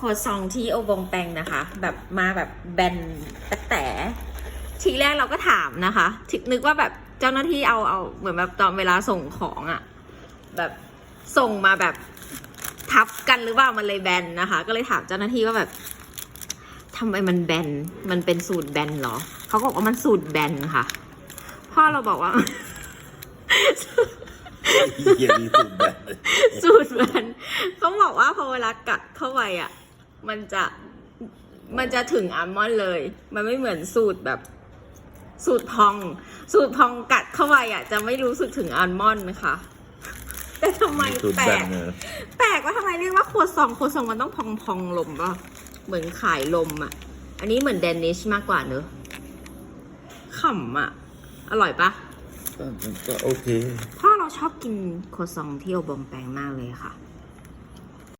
ครัวซองที่โอบงแปงนะคะ แบบมาแบบแบนแต่แต่ทีแรกเราก็ถามนะคะถึนึกว่าแบบเจ้าหน้าที่เอาเอาเหมือนแบบตอนเวลาส่งของอะ่ะ แบบส่งมาแบบทับกันหรือว่ามันเลยแบนนะคะ ก็เลยถามเจ้าหน้าที่ว่าแบบทำไมมันแบนมันเป็นสูตรแบนเหรอเขาก็บอกว่ามันสูตรแบนค่ะ พ่อเราบอกว่าเฮียมีสุดแบบสูตรมันเขาบอกว่าพอเวลากัดเข้าไปอะ มันจะมันจะถึงอัลมอนด์เลย มันไม่เหมือนสูตรแบบสูตรพอง สูตรพองกัดเข้าไปอะ จะไม่รู้สึกถึงอัลมอนด์นะคะ แต่ทำไมสุดแปลแบบกเนอะแปลกว่าทำไมเรียกว่าครัวซองครัวซองมันต้องพองพองๆลมป่ะเหมือนขายลมอะ อันนี้เหมือนเดนิชมากกว่าเนอะขำอะ อร่อยปะก็ก็โอเคพ่อเราชอบกินโครัวซองที่โอบองแปงมากเลยค่ะ